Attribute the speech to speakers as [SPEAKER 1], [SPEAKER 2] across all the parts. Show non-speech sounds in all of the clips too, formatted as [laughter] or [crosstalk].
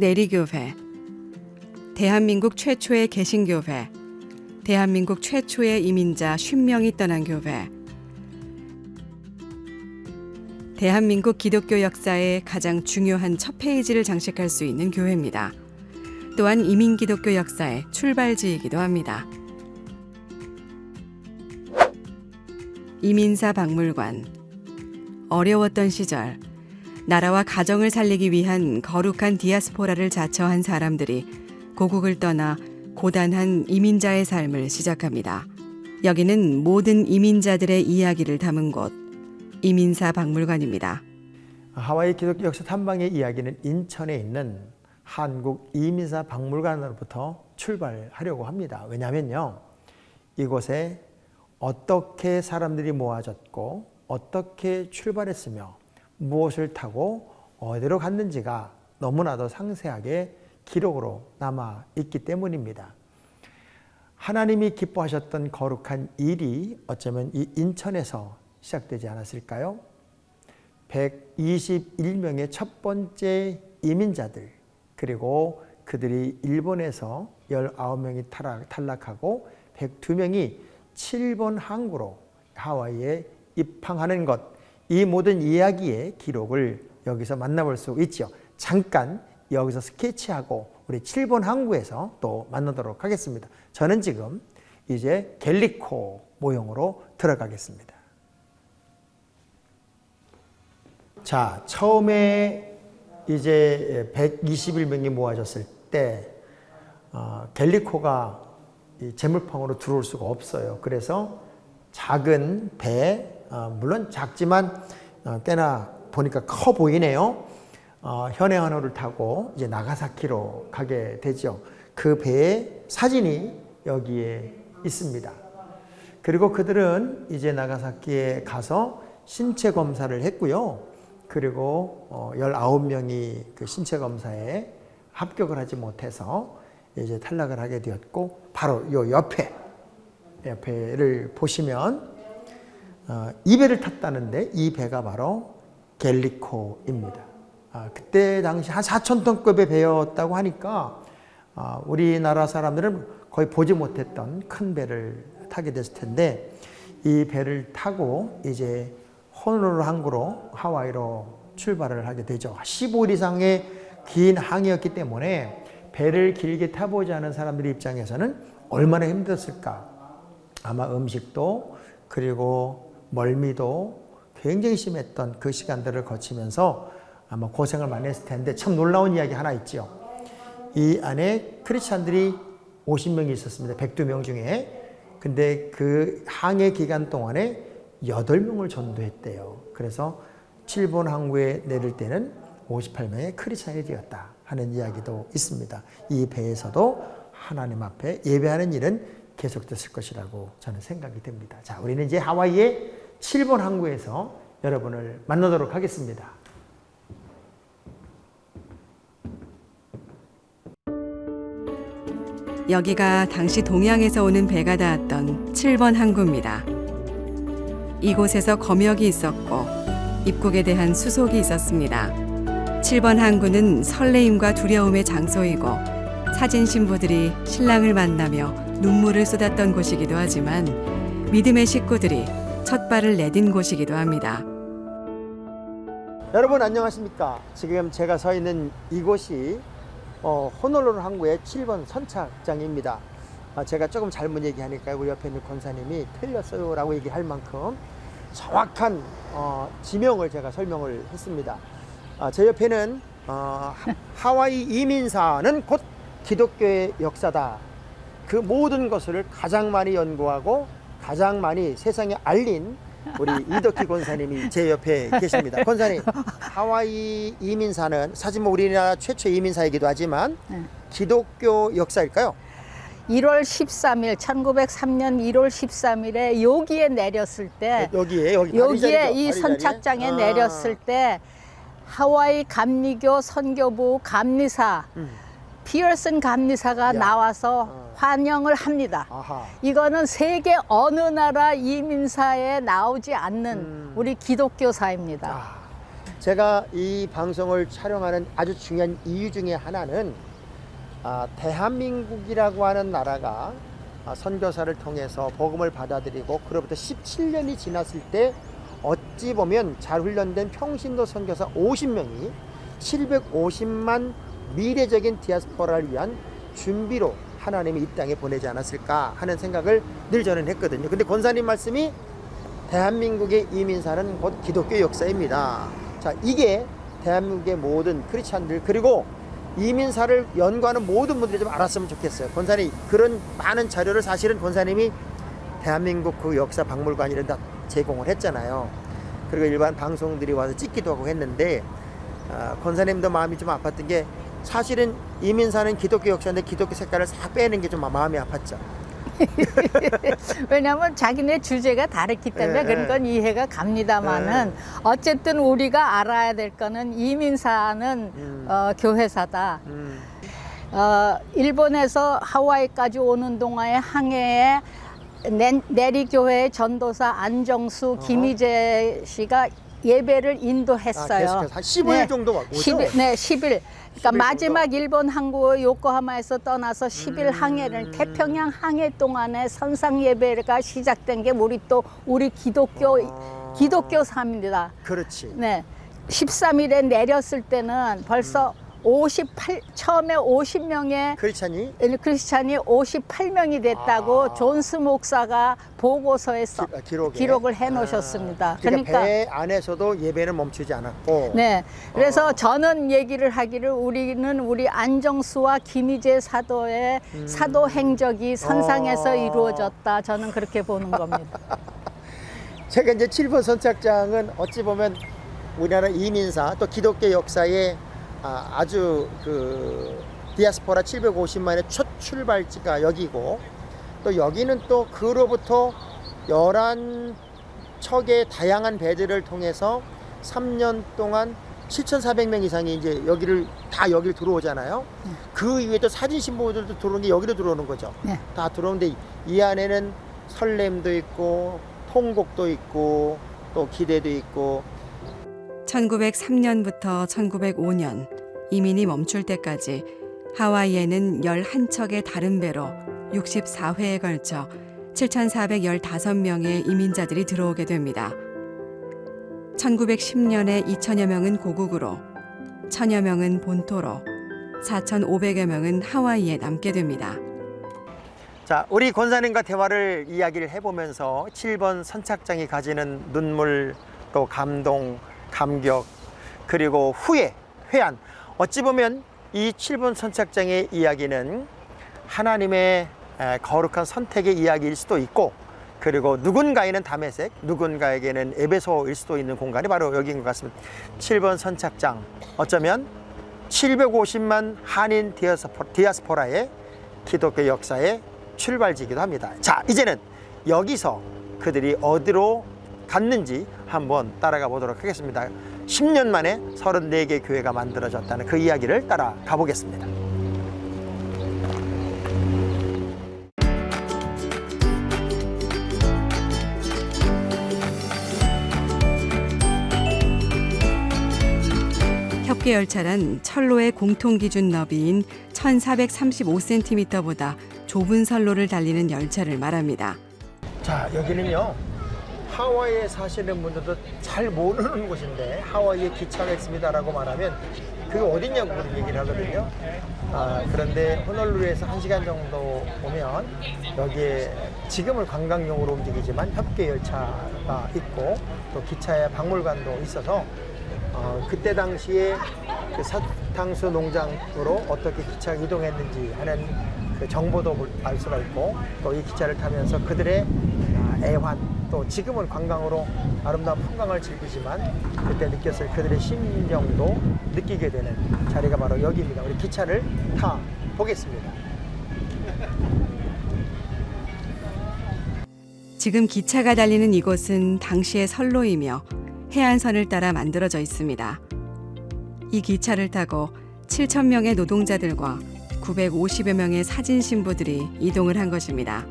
[SPEAKER 1] 내리교회, 대한민국 최초의 개신교회, 대한민국 최초의 이민자 50명이 떠난 교회, 대한민국 기독교 역사의 가장 중요한 첫 페이지를 장식할 수 있는 교회입니다. 또한 이민 기독교 역사의 출발지이기도 합니다. 이민사 박물관 어려웠던 시절 나라와 가정을 살리기 위한 거룩한 디아스포라를 자처한 사람들이 고국을 떠나 고단한 이민자의 삶을 시작합니다. 여기는 모든 이민자들의 이야기를 담은 곳 이민사 박물관입니다.
[SPEAKER 2] 하와이 기독교 역사 탐방의 이야기는 인천에 있는 한국 이민사 박물관으로부터 출발하려고 합니다. 왜냐하면요, 이곳에 어떻게 사람들이 모아졌고 어떻게 출발했으며 무엇을 타고 어디로 갔는지가 너무나도 상세하게 기록으로 남아 있기 때문입니다. 하나님이 기뻐하셨던 거룩한 일이 어쩌면 이 인천에서 시작되지 않았을까요? 121명의 첫 번째 이민자들 그리고 그들이 일본에서 19명이 탈락, 탈락하고 102명이 7번 항구로 하와이에 입항하는 것, 이 모든 이야기의 기록을 여기서 만나볼 수 있죠. 잠깐 여기서 스케치하고 우리 7번 항구에서 또 만나도록 하겠습니다. 저는 지금 이제 갤리코 모형으로 들어가겠습니다. 자, 처음에 이제 121명이 모아졌을 때 어, 갤리코가 이 재물통으로 들어올 수가 없어요. 그래서 작은 배, 어, 물론 작지만 어, 꽤나 보니까 커 보이네요. 어, 현해항로를 타고 이제 나가사키로 가게 되죠. 그 배의 사진이 여기에 있습니다. 그리고 그들은 이제 나가사키에 가서 신체 검사를 했고요. 그리고 어, 19명이 그 신체 검사에 합격을 하지 못해서 이제 탈락을 하게 되었고 바로 요 옆에 옆에를 보시면 어, 이 배를 탔다는데 이 배가 바로 갤리코입니다. 아, 그때 당시 한 4천 톤급의 배였다고 하니까 아, 우리나라 사람들은 거의 보지 못했던 큰 배를 타게 됐을 텐데 이 배를 타고 이제 호놀룰루 항구로 하와이로 출발을 하게 되죠. 15일 이상의 긴 항이었기 때문에 배를 길게 타보지 않은 사람들 입장에서는 얼마나 힘들었을까. 아마 음식도 그리고 멀미도 굉장히 심했던 그 시간들을 거치면서 아마 고생을 많이 했을 텐데 참 놀라운 이야기 하나 있죠. 이 안에 크리스찬들이 50명이 있었습니다. 102명 중에. 근데 그 항해 기간 동안에 8명을 전도했대요. 그래서 7번 항구에 내릴 때는 58명의 크리스찬이 되었다 하는 이야기도 있습니다. 이 배에서도 하나님 앞에 예배하는 일은 계속됐을 것이라고 저는 생각이 됩니다. 자, 우리는 이제 하와이의 7번 항구에서 여러분을 만나도록 하겠습니다.
[SPEAKER 1] 여기가 당시 동양에서 오는 배가 닿았던 7번 항구입니다. 이곳에서 검역이 있었고 입국에 대한 수속이 있었습니다. 7번 항구는 설레임과 두려움의 장소이고 사진 신부들이 신랑을 만나며 눈물을 쏟았던 곳이기도 하지만 믿음의 식구들이 첫 발을 내딘 곳이기도 합니다.
[SPEAKER 2] 여러분 안녕하십니까? 지금 제가 서 있는 이곳이 어, 호놀룰루 항구의 7번 선착장입니다. 아, 제가 조금 잘못 얘기하니까 우리 옆에 있는 권사님이 틀렸어요 라고 얘기할 만큼 정확한 어, 지명을 제가 설명을 했습니다. 아, 제 옆에는 어, 하- 하와이 이민사는 곧 기독교의 역사다. 그 모든 것을 가장 많이 연구하고 가장 많이 세상에 알린 우리 [laughs] 이덕희 권사님이 제 옆에 계십니다. 권사님, 하와이 이민사는 사실 뭐 우리나라 최초 이민사이기도 하지만
[SPEAKER 3] 네.
[SPEAKER 2] 기독교 역사일까요?
[SPEAKER 3] 1월 13일 1903년 1월 13일에 여기에 내렸을 때
[SPEAKER 2] 여기에 여기
[SPEAKER 3] 여기에? 이 선착장에?
[SPEAKER 2] 아.
[SPEAKER 3] 내렸을 때 하와이 감리교 선교부 감리사
[SPEAKER 2] 음.
[SPEAKER 3] 피어슨 감리사가
[SPEAKER 2] 야.
[SPEAKER 3] 나와서
[SPEAKER 2] 어.
[SPEAKER 3] 환영을 합니다.
[SPEAKER 2] 아하.
[SPEAKER 3] 이거는 세계 어느 나라 이민사에 나오지 않는
[SPEAKER 2] 음.
[SPEAKER 3] 우리 기독교사입니다.
[SPEAKER 2] 아, 제가 이 방송을 촬영하는 아주 중요한 이유 중에 하나는 아, 대한민국이라고 하는 나라가 아, 선교사를 통해서 복음을 받아들이고 그로부터 17년이 지났을 때 어찌 보면 잘 훈련된 평신도 선교사 50명이 750만 미래적인 디아스포라를 위한 준비로 하나님이 이 땅에 보내지 않았을까 하는 생각을 늘 저는 했거든요. 근데 권사님 말씀이 대한민국의 이민사는 곧 기독교 역사입니다. 자, 이게 대한민국의 모든 크리스찬들 그리고 이민사를 연구하는 모든 분들이 좀 알았으면 좋겠어요. 권사님 그런 많은 자료를 사실은 권사님이 대한민국 그 역사 박물관 이런 다 제공을 했잖아요. 그리고 일반 방송들이 와서 찍기도 하고 했는데 아, 권사님도 마음이 좀 아팠던 게 사실은 이민사는 기독교 역사인데 기독교 색깔을 싹 빼는 게 좀 마음이 아팠죠. [laughs]
[SPEAKER 3] 왜냐하면 자기네 주제가 다르기 때문에
[SPEAKER 2] 예,
[SPEAKER 3] 그런 건 이해가 갑니다만은 어쨌든 우리가 알아야 될 거는 이민사는
[SPEAKER 2] 음.
[SPEAKER 3] 어, 교회사다.
[SPEAKER 2] 음,
[SPEAKER 3] 어, 일본에서 하와이까지 오는 동안에 항해에 내- 내리교회 전도사 안정수, 김희재 씨가 예배를 인도했어요.
[SPEAKER 2] 아, 계속해서 한 15일 정도 오죠?
[SPEAKER 3] 10일, 네, 10일. 그러니까
[SPEAKER 2] 10일
[SPEAKER 3] 마지막 일본 항구 요코하마에서 떠나서 10일
[SPEAKER 2] 음.
[SPEAKER 3] 항해를 태평양 항해 동안에 선상 예배가 시작된 게 우리 또 우리 기독교
[SPEAKER 2] 아.
[SPEAKER 3] 기독교 삶입니다.
[SPEAKER 2] 그렇지.
[SPEAKER 3] 네. 13일에 내렸을 때는 벌써
[SPEAKER 2] 음.
[SPEAKER 3] 58 처음에 50명의
[SPEAKER 2] 크리스찬이
[SPEAKER 3] 크리스찬이 58명이 됐다고
[SPEAKER 2] 아.
[SPEAKER 3] 존스 목사가 보고서에 써,
[SPEAKER 2] 기- 아, 기록에.
[SPEAKER 3] 기록을 해 놓으셨습니다.
[SPEAKER 2] 아, 그러니까,
[SPEAKER 3] 그러니까
[SPEAKER 2] 배 안에서도 예배는 멈추지 않았고.
[SPEAKER 3] 네. 그래서
[SPEAKER 2] 어.
[SPEAKER 3] 저는 얘기를 하기를 우리는 우리 안정수와 김희재 사도의 사도 행적이 선상에서
[SPEAKER 2] 음. 어.
[SPEAKER 3] 이루어졌다. 저는 그렇게 보는 겁니다. [laughs]
[SPEAKER 2] 제가 이제 7번 선착장은 어찌 보면 우리나라 이민사 또 기독교 역사의 아, 아주 그 디아스포라 750만의 첫 출발지가 여기고 또 여기는 또 그로부터 11척의 다양한 배들을 통해서 3년 동안 7,400명 이상이 이제 여기를 다 여기를 들어오잖아요. 그 이후에 또 사진 신부들도 들어오는 게 여기로 들어오는 거죠.
[SPEAKER 3] 네.
[SPEAKER 2] 다 들어오는데 이 안에는 설렘도 있고 통곡도 있고 또 기대도 있고
[SPEAKER 1] 1903년부터 1905년 이민이 멈출 때까지 하와이에는 11척의 다른 배로 64회에 걸쳐 7,415명의 이민자들이 들어오게 됩니다. 1910년에 2천여 명은 고국으로, 천여 명은 본토로, 4,500여 명은 하와이에 남게 됩니다.
[SPEAKER 2] 자, 우리 권사님과 대화를 이야기를 해보면서 7번 선착장이 가지는 눈물, 또 감동, 감격, 그리고 후회, 회한. 어찌 보면 이 7번 선착장의 이야기는 하나님의 에, 거룩한 선택의 이야기일 수도 있고, 그리고 누군가에는 다메섹, 누군가에게는 에베소일 수도 있는 공간이 바로 여기인 것 같습니다. 7번 선착장. 어쩌면 750만 한인 디아스포, 디아스포라의 기독교 역사의 출발지이기도 합니다. 자, 이제는 여기서 그들이 어디로 갔는지 한번 따라가 보도록 하겠습니다. 10년 만에 34개 교회가 만들어졌다는 그 이야기를 따라가 보겠습니다.
[SPEAKER 1] 협계 열차란 철로의 공통 기준 너비인 1435cm보다 좁은 선로를 달리는 열차를 말합니다.
[SPEAKER 2] 자, 여기는요. 하와이에 사시는 분들도 잘 모르는 곳인데 하와이에 기차가 있습니다라고 말하면 그게 어딨냐고 얘기를 하거든요. 아, 그런데 호놀루루에서 한시간 정도 오면 여기에 지금은 관광용으로 움직이지만 협계 열차가 있고 또 기차의 박물관도 있어서 어, 그때 당시에 그 사탕수 농장으로 어떻게 기차가 이동했는지 하는 그 정보도 알 수가 있고 또 이 기차를 타면서 그들의 아, 애환 또 지금은 관광으로 아름다운 풍광을 즐기지만 그때 느꼈을 그들의 심령도 느끼게 되는 자리가 바로 여기입니다. 우리 기차를 타 보겠습니다.
[SPEAKER 1] 지금 기차가 달리는 이곳은 당시의 선로이며 해안선을 따라 만들어져 있습니다. 이 기차를 타고 7천 명의 노동자들과 950여 명의 사진 신부들이 이동을 한 것입니다.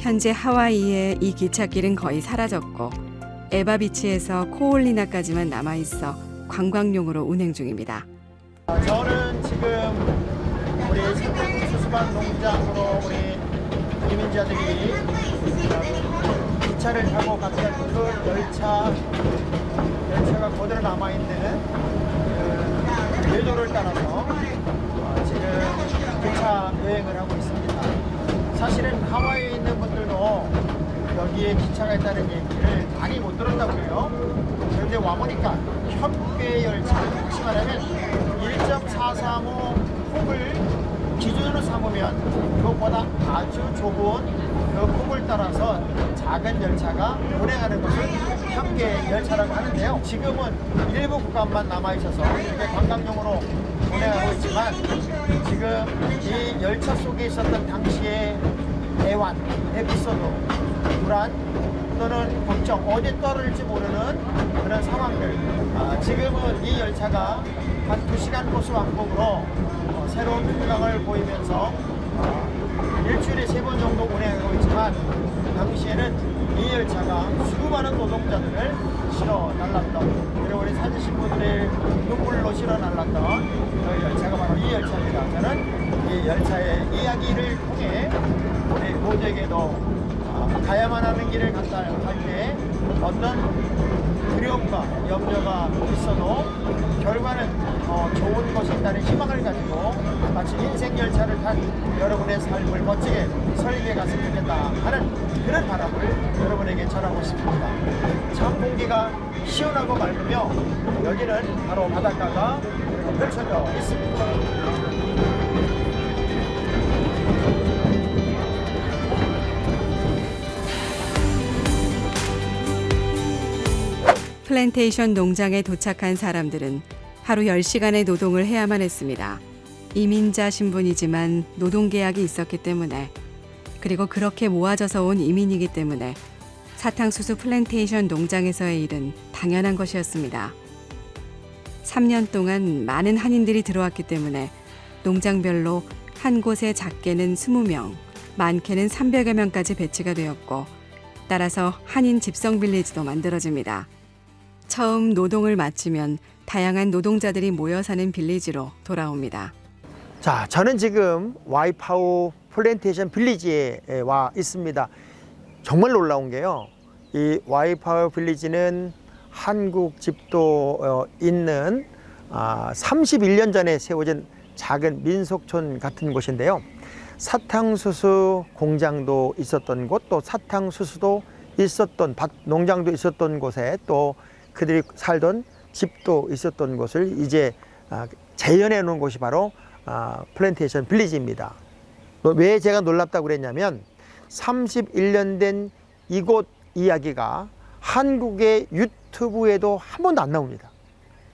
[SPEAKER 1] 현재 하와이의 이 기찻길은 거의 사라졌고 에바비치에서 코올리나까지만 남아 있어 관광용으로 운행 중입니다.
[SPEAKER 2] 저는 지금 우리 산택수수관 농장으로 우리 이민자들이 기차를 타고 갔던 그 열차 열차가 그대로 남아 있는 그 궤도를 따라서 어, 지금 기차 여행을 하고 있습니다. 사실은 하와이에 있는 분들도 여기에 기차가 있다는 얘기를 많이 못 들었다고 해요. 그런데 와보니까 협계 열차, 다시 말하면 1.435 폭을 기준으로 삼으면 그것보다 아주 좁은 그 폭을 따라서 작은 열차가 운행하는 것을 협계 열차라고 하는데요. 지금은 일부 구간만 남아 있어서 이렇게 관광용으로 운행하고 있지만 지금 이 열차 속에 있었던 당시의 대환, 에피소드, 불안 또는 걱정, 어디 떨어질지 모르는 그런 상황들. 아, 지금은 이 열차가 한 2시간 코스 왕복으로 어, 새로운 풍광을 보이면서 어, 일주일에 세 번 정도 운행하고 있지만 당시에는 이 열차가 수많은 노동자들을 실어 날랐던 그리고 우리 사진 분들의 눈물로 실어 날랐던 그 열차가 바로 이 열차입니다. 저는 이 열차의 이야기를 통해 우리 모두에게도 어, 가야만 하는 길을 갔다 할때 어떤 두려움과 염려가 있어도 결과는 어, 좋은 것이 있다는 희망을 가지고 마치 인생 열차를 탄 여러분의 삶을 멋지게 설계해 갔으면 좋겠다 하는 그런 바람을 여러분에게 전하고 싶습니다. 참 공기가 시원하고 맑으며 여기는 바로 바닷가가 펼쳐져 있습니다.
[SPEAKER 1] 플랜테이션 농장에 도착한 사람들은 하루 10시간의 노동을 해야만 했습니다. 이민자 신분이지만 노동 계약이 있었기 때문에 그리고 그렇게 모아져서 온 이민이기 때문에 사탕수수 플랜테이션 농장에서의 일은 당연한 것이었습니다. 3년 동안 많은 한인들이 들어왔기 때문에 농장별로 한 곳에 작게는 20명, 많게는 300여 명까지 배치가 되었고 따라서 한인 집성 빌리지도 만들어집니다. 처음 노동을 마치면 다양한 노동자들이 모여 사는 빌리지로 돌아옵니다.
[SPEAKER 2] 자, 저는 지금 와이파우 플랜테이션 빌리지에 와 있습니다. 정말 놀라운 게요. 이 와이파우 빌리지는 한국 집도 어, 있는 아, 31년 전에 세워진 작은 민속촌 같은 곳인데요. 사탕수수 공장도 있었던 곳, 또 사탕수수도 있었던 밭, 농장도 있었던 곳에 또 그들이 살던 집도 있었던 곳을 이제 아, 재현해 놓은 곳이 바로 아, 플랜테이션 빌리지입니다. 왜 제가 놀랍다고 그랬냐면 31년 된 이곳 이야기가 한국의 유튜브에도 한 번도 안 나옵니다.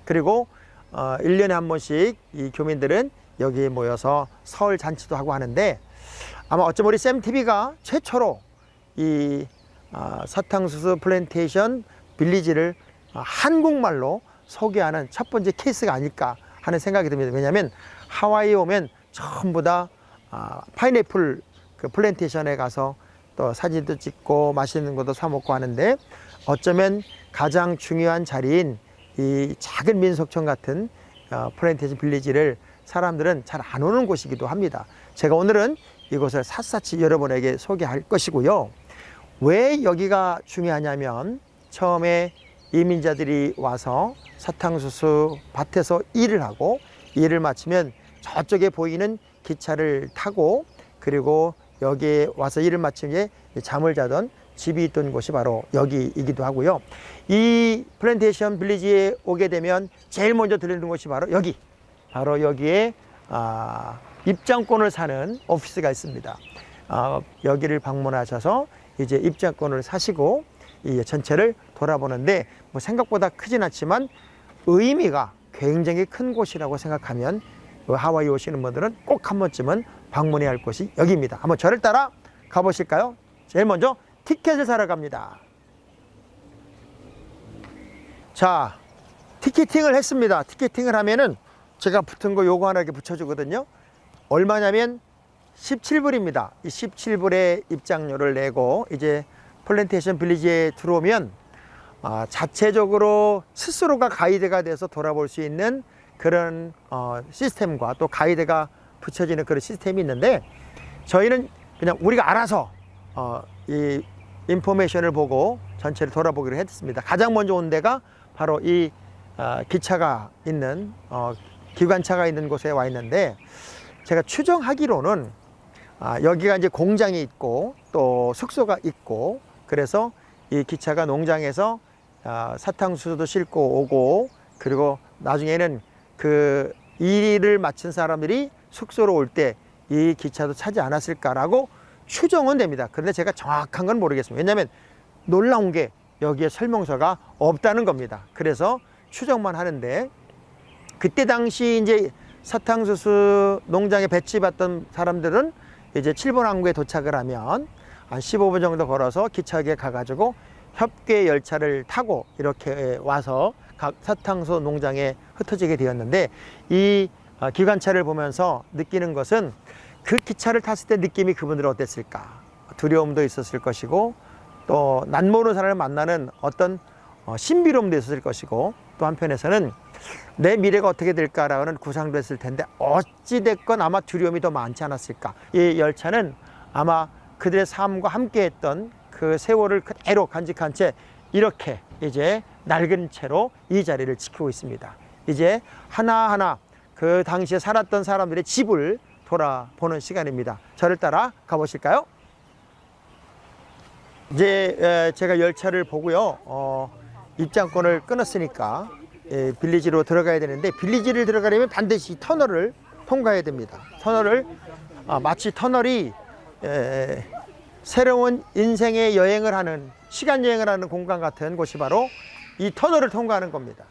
[SPEAKER 2] 그리고 어, 1년에 한 번씩 이 교민들은 여기에 모여서 설 잔치도 하고 하는데 아마 어쩌면 우리 쌤TV가 최초로 이 아, 사탕수수 플랜테이션 빌리지를 아, 한국말로 소개하는 첫 번째 케이스가 아닐까 하는 생각이 듭니다. 왜냐하면 하와이에 오면 전부 다 아, 파인애플 그 플랜테이션에 가서 또 사진도 찍고 맛있는 것도 사 먹고 하는데 어쩌면 가장 중요한 자리인 이 작은 민속촌 같은 어, 플랜테이션 빌리지를 사람들은 잘 안 오는 곳이기도 합니다. 제가 오늘은 이곳을 샅샅이 여러분에게 소개할 것이고요. 왜 여기가 중요하냐면 처음에 이민자들이 와서 사탕수수 밭에서 일을 하고 일을 마치면 저쪽에 보이는 기차를 타고 그리고 여기에 와서 일을 마친 후에 잠을 자던 집이 있던 곳이 바로 여기이기도 하고요. 이 플랜테이션 빌리지에 오게 되면 제일 먼저 들리는 곳이 바로 여기. 바로 여기에 아, 입장권을 사는 오피스가 있습니다. 아, 여기를 방문하셔서 이제 입장권을 사시고 이 전체를 돌아보는데 뭐 생각보다 크진 않지만 의미가 굉장히 큰 곳이라고 생각하면 하와이 오시는 분들은 꼭 한 번쯤은 방문해야 할 곳이 여기입니다. 한번 저를 따라 가보실까요? 제일 먼저 티켓을 사러 갑니다. 자, 티켓팅을 했습니다. 티켓팅을 하면은 제가 붙은 거 요거 하나 이렇게 붙여주거든요. 얼마냐면 17불입니다. 이 17불의 입장료를 내고 이제 플랜테이션 빌리지에 들어오면 아, 자체적으로 스스로가 가이드가 돼서 돌아볼 수 있는 그런 어, 시스템과 또 가이드가 붙여지는 그런 시스템이 있는데 저희는 그냥 우리가 알아서 어, 이 인포메이션을 보고 전체를 돌아보기로 했습니다. 가장 먼저 온 데가 바로 이 어, 기차가 있는 어, 기관차가 있는 곳에 와 있는데 제가 추정하기로는 아, 여기가 이제 공장이 있고 또 숙소가 있고 그래서 이 기차가 농장에서 아, 사탕수수도 싣고 오고 그리고 나중에는 그 일을 마친 사람들이 숙소로 올 때 이 기차도 차지 않았을까라고 추정은 됩니다. 그런데 제가 정확한 건 모르겠습니다. 왜냐하면 놀라운 게 여기에 설명서가 없다는 겁니다. 그래서 추정만 하는데 그때 당시 이제 사탕수수 농장에 배치받던 사람들은 이제 7번 항구에 도착을 하면 한 15분 정도 걸어서 기차역에 가가지고 협계 열차를 타고 이렇게 와서 각 사탕수 농장에 흩어지게 되었는데 이 어, 기관차를 보면서 느끼는 것은 그 기차를 탔을 때 느낌이 그분들은 어땠을까? 두려움도 있었을 것이고 또 낯모르는 사람을 만나는 어떤 어, 신비로움도 있었을 것이고 또 한편에서는 내 미래가 어떻게 될까라는 구상도 했을 텐데 어찌됐건 아마 두려움이 더 많지 않았을까? 이 열차는 아마 그들의 삶과 함께 했던 그 세월을 그대로 간직한 채 이렇게 이제 낡은 채로 이 자리를 지키고 있습니다 이제 하나하나 그 당시에 살았던 사람들의 집을 돌아보는 시간입니다 저를 따라 가보실까요? 이제 에, 제가 열차를 보고요. 어, 입장권을 끊었으니까 예, 빌리지로 들어가야 되는데 빌리지를 들어가려면 반드시 터널을 통과해야 됩니다. 터널을 아, 마치 터널이 에, 새로운 인생의 여행을 하는 시간 여행을 하는 공간 같은 곳이 바로 이 터널을 통과하는 겁니다.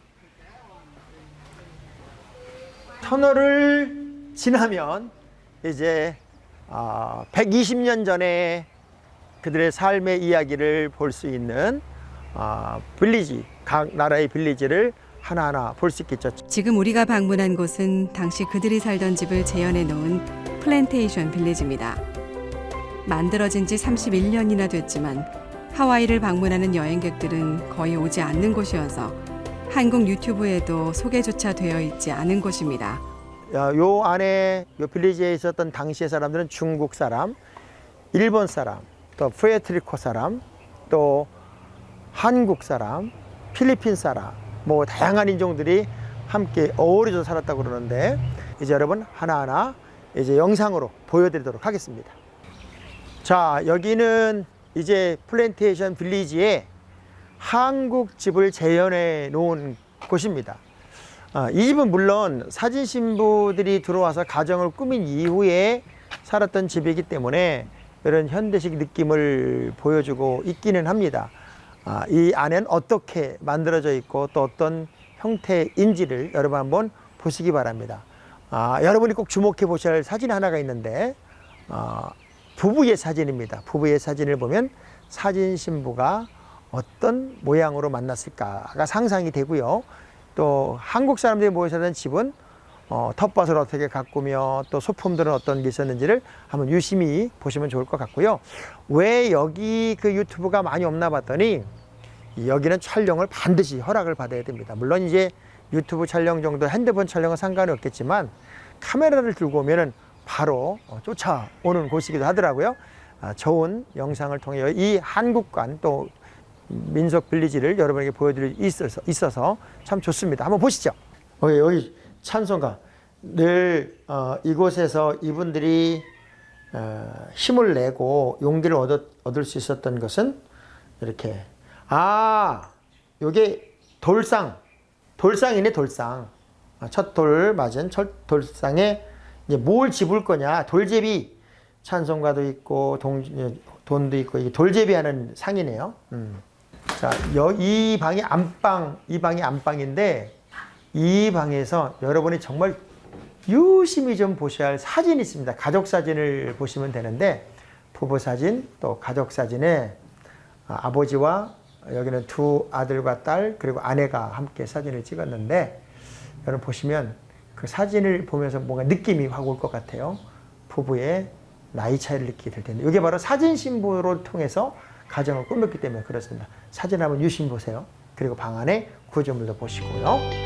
[SPEAKER 2] 터널을 지나면 이제 아, 120년 전에 그들의 삶의 이야기를 볼 수 있는 아, 빌리지 각 나라의 빌리지를 하나하나 볼 수 있겠죠.
[SPEAKER 1] 지금 우리가 방문한 곳은 당시 그들이 살던 집을 재현해 놓은 플랜테이션 빌리지입니다. 만들어진 지 31년이나 됐지만 하와이를 방문하는 여행객들은 거의 오지 않는 곳이어서 한국 유튜브에도 소개조차 되어 있지 않은 곳입니다.
[SPEAKER 2] 야, 요 안에 요 빌리지에 있었던 당시의 사람들은 중국 사람, 일본 사람, 또 푸에트리코 사람, 또 한국 사람, 필리핀 사람, 뭐 다양한 인종들이 함께 어우러져 살았다고 그러는데 이제 여러분 하나하나 이제 영상으로 보여드리도록 하겠습니다. 자, 여기는 이제 플랜테이션 빌리지에 한국 집을 재현해 놓은 곳입니다. 아, 이 집은 물론 사진 신부들이 들어와서 가정을 꾸민 이후에 살았던 집이기 때문에 이런 현대식 느낌을 보여주고 있기는 합니다. 아, 이 안에는 어떻게 만들어져 있고 또 어떤 형태인지를 여러분 한번 보시기 바랍니다. 아, 여러분이 꼭 주목해 보셔야 할 사진 하나가 있는데 아, 부부의 사진입니다. 부부의 사진을 보면 사진 신부가 어떤 모양으로 만났을까가 상상이 되고요. 또 한국 사람들이 모여 살던 집은 어, 텃밭을 어떻게 가꾸며 또 소품들은 어떤 게 있었는지를 한번 유심히 보시면 좋을 것 같고요. 왜 여기 그 유튜브가 많이 없나 봤더니 여기는 촬영을 반드시 허락을 받아야 됩니다. 물론 이제 유튜브 촬영 정도 핸드폰 촬영은 상관이 없겠지만 카메라를 들고 오면은 바로 어, 쫓아오는 곳이기도 하더라고요. 아, 좋은 영상을 통해 이 한국관 또 민속 빌리지를 여러분에게 보여드릴 수 있어서, 있어서 참 좋습니다. 한번 보시죠. 여기, 여기 찬송가. 늘 어, 이곳에서 이분들이 어, 힘을 내고 용기를 얻, 얻을 수 있었던 것은 이렇게 아 요게 돌상 돌상이네 돌상 아, 첫돌 맞은 첫 돌상에 이제 뭘 집을 거냐 돌제비 찬송가도 있고 동, 돈도 있고 이게 돌제비하는 상이네요. 음. 자, 여, 이 방이 안방, 이 방이 안방인데 이 방에서 여러분이 정말 유심히 좀 보셔야 할 사진이 있습니다. 가족 사진을 보시면 되는데 부부 사진 또 가족 사진에 아, 아버지와 여기는 두 아들과 딸 그리고 아내가 함께 사진을 찍었는데 여러분 보시면 그 사진을 보면서 뭔가 느낌이 확 올 것 같아요. 부부의 나이 차이를 느끼게 될 텐데 이게 바로 사진 신부를 통해서 가정을 꾸몄기 때문에 그렇습니다. 사진 한번 유심히 보세요. 그리고 방 안에 구조물도 보시고요.